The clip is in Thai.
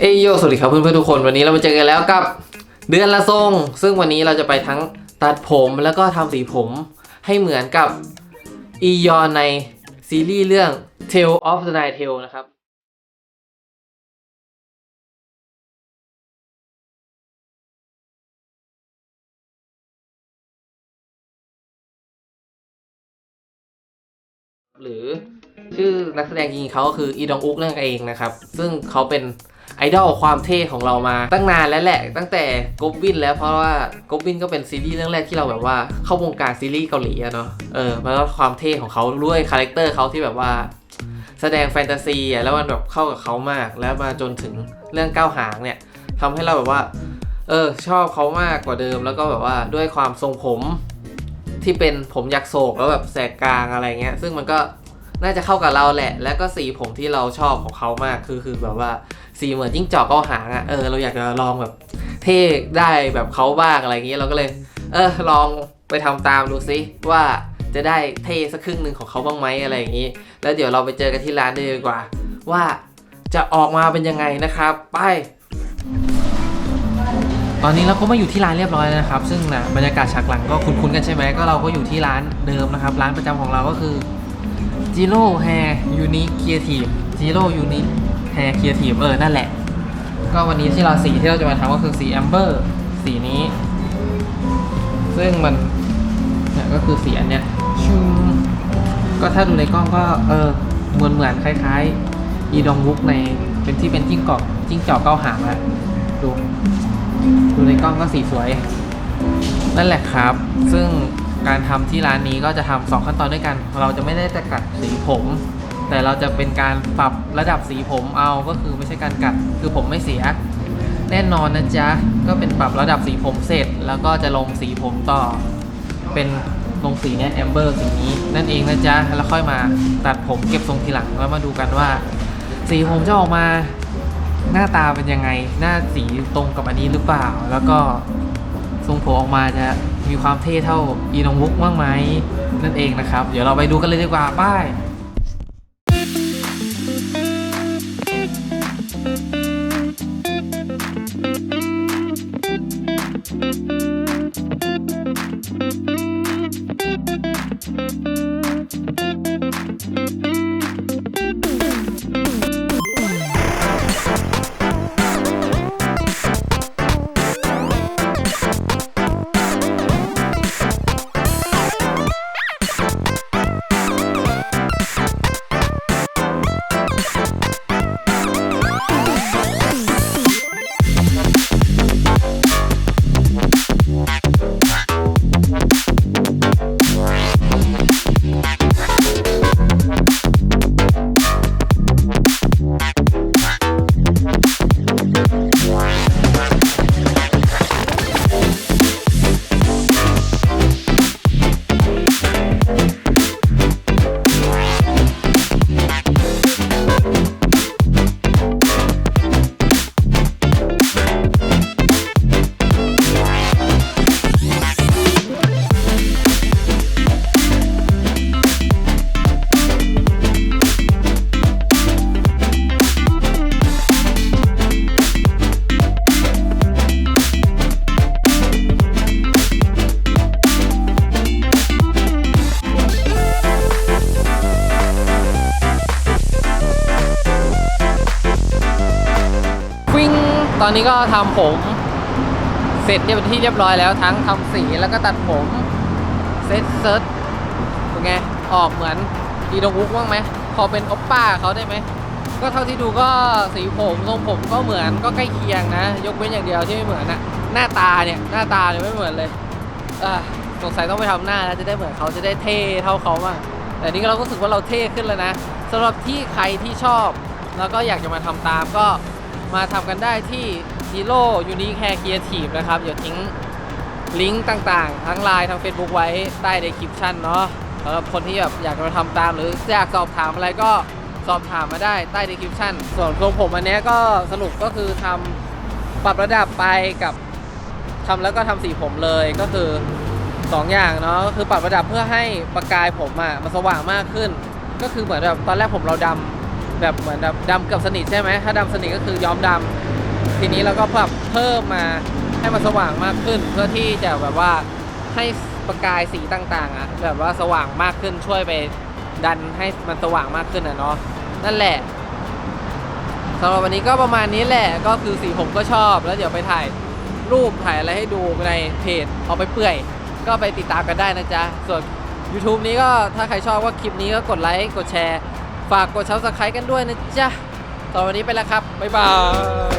เอยโยสวัสดีครับเพื่อนๆทุกคนวันนี้เรามาเจอกันแล้วกับเดือนละทรง ซึ่งวันนี้เราจะไปทั้งตัดผมแล้วก็ทำสีผมให้เหมือนกับอียอนในซีรีส์เรื่อง Tale of the Night Tale นะครับหรือชื่อนักแสดงจริงเขาก็คืออีดองอุกนั่นเองนะครับ ซึ่งเขาเป็น ไอดอลความเท่ของเรามาตั้งนานแล้วแหละ ตั้งแต่กบวินแล้วเพราะว่า กบวินก็เป็นซีรีส์เรื่องแรกที่เราแบบว่าเข้าวงการซีรีส์เกาหลีอะเนาะเออแล้วก็ความเท่ของเขาด้วยคาแรคเตอร์เขาที่แบบว่า แสดงแฟนตาซีอะแล้วมันแบบเข้ากับเขามากแล้วมาจนถึงเรื่องก้าวหางเนี่ยทำให้เราแบบว่า เออ ชอบเขามากกว่าเดิม แล้วก็แบบว่าด้วยความทรงผมที่เป็นผมยักษ์โศกแล้วแบบแสกกลางอะไรเงี้ย ซึ่งมันก็น่าจะเข้ากับเราแหละ แล้วก็สีผมที่เราชอบของเขามากคือคือแบบว่า สีเหมือนจิ้งจอกเก้าหางอะ่ะเออเราอยากจะลองแบบเท่ได้แบบเขาบ้างอะไรเงี้ยเราก็เลย เออลองไปทำตามดูซิว่าจะได้เท่สักครึ่งหนึ่งของเขาบ้างไหมอะไรอย่างนี้ แล้วเดี๋ยวเราไปเจอกันที่ร้านดีกว่า ว่าจะออกมาเป็นยังไงนะครับ ไปตอนนี้เราก็มาอยู่ที่ร้านเรียบร้อยแล้วนะครับ ซึ่งนะบรรยากาศฉากหลังก็คุ้นๆกันใช่ไหมก็เราก็อยู่ที่ร้านเดิมนะครับ ร้านประจำของเราก็คือ Zero Hair Unique Creative Zero Unique Hair Creative เออ นั่นแหละ ก็วันนี้ที่เราสีที่เราจะมาทำก็คือสี Amber สีนี้ ซึ่งมันเนี่ยก็คือสีอันเนี้ยชุมก็ถ้าดูในกล้องก็เออเหมือนเหมือนคล้ายๆ อีดองวุกในเป็นที่เป็นจิ้งกอกจิ้งจอกเก้าหางอะดูดูในกล้องก็สีสวย นั่นแหละครับ ซึ่งการทำที่ร้านนี้ก็จะทำสองขั้นตอนด้วยกัน เราจะไม่ได้แต่กัดสีผม แต่เราจะเป็นการปรับระดับสีผมเอาก็คือไม่ใช่การกัดคือผมไม่เสีย แน่นอนนะจ๊ะ ก็เป็นปรับระดับสีผมเสร็จ แล้วก็จะลงสีผมต่อ เป็นลงสีเนี้ยแอมเบอร์สีนี้ นั่นเองนะจ๊ะ แล้วค่อยมาตัดผมเก็บทรงทีหลังแล้วมาดูกันว่า สีผมจะออกมาหน้าตาเป็นยังไง หน้าสีตรงกับอันนี้หรือเปล่า แล้วก็ทรงผมออกมาจะมีความเท่เท่าอีนองวุกบ้างไหมนั่นเองนะครับ เดี๋ยวเราไปดูกันเลยดีกว่าป้าย ตอนนี้ก็ทำผม เสร็จเรียบที่เรียบร้อยแล้วทั้งทำสีแล้วก็ตัดผมเซตเซิร์ชเป็นไง ออกเหมือนอีดงวุกบ้างไหมพอเป็นโอปป้าเขาได้ไหมก็เท่าที่ดูก็สีผมทรงผมก็เหมือนก็ใกล้เคียงนะ ยกเว้นอย่างเดียวที่ไม่เหมือนนะหน้าตาเนี่ยหน้าตาเนี่ยไม่เหมือนเลยสงสัยต้องไปทำหน้าแล้วจะได้เหมือนเขาจะได้เท่เท่าเขาบ้างแต่นี่เราก็รู้สึกว่าเราเท่ขึ้นแล้วนะสำหรับที่ใครที่ชอบ แล้วก็อยากจะมาทำตามก็ มาทำกันได้ที่ Zero Unique Hair Creative นะครับ เดี๋ยวทิ้งลิงก์ต่างๆ ทั้ง Line ทั้ง Facebook ไว้ใต้ description เนาะสำหรับคนที่แบบอยากจะมาทำตามหรืออยากสอบถามอะไรก็สอบถามมาได้ใต้ description ส่วนทรงผมอันเนี้ยก็สรุปก็คือทำปรับระดับไปกับทำแล้วก็ทำสีผมเลยก็คือสองอย่างเนาะก็คือปรับระดับเพื่อให้ประกายผมอะมันสว่างมากขึ้น ก็คือเหมือนแบบตอนแรกผมเราดำ แบบเหมือนแบบดำเกือบสนิทใช่ไหมถ้าดำสนิทก็คือย้อมดำทีนี้เราก็ปรับเพิ่มมาให้มันสว่างมากขึ้น เพื่อที่จะแบบว่าให้ประกายสีต่างๆอะแบบว่าสว่างมากขึ้นช่วยไปดันให้มันสว่างมากขึ้นอะเนาะนั่นแหละสำหรับวันนี้ก็ประมาณนี้แหละก็คือสีผมก็ชอบ แล้วเดี๋ยวไปถ่ายรูปถ่ายอะไรให้ดูในเพจเอาไปเปื่อย ก็ไปติดตามกันได้นะจ๊ะส่วน YouTube นี้ก็ถ้าใครชอบก็คลิปนี้ก็กดไลค์กดแชร์ ฝากกดซับสไครต์กันด้วยนะจ๊ะตอนวันนี้ไปแล้วครับ บ๊ายบาย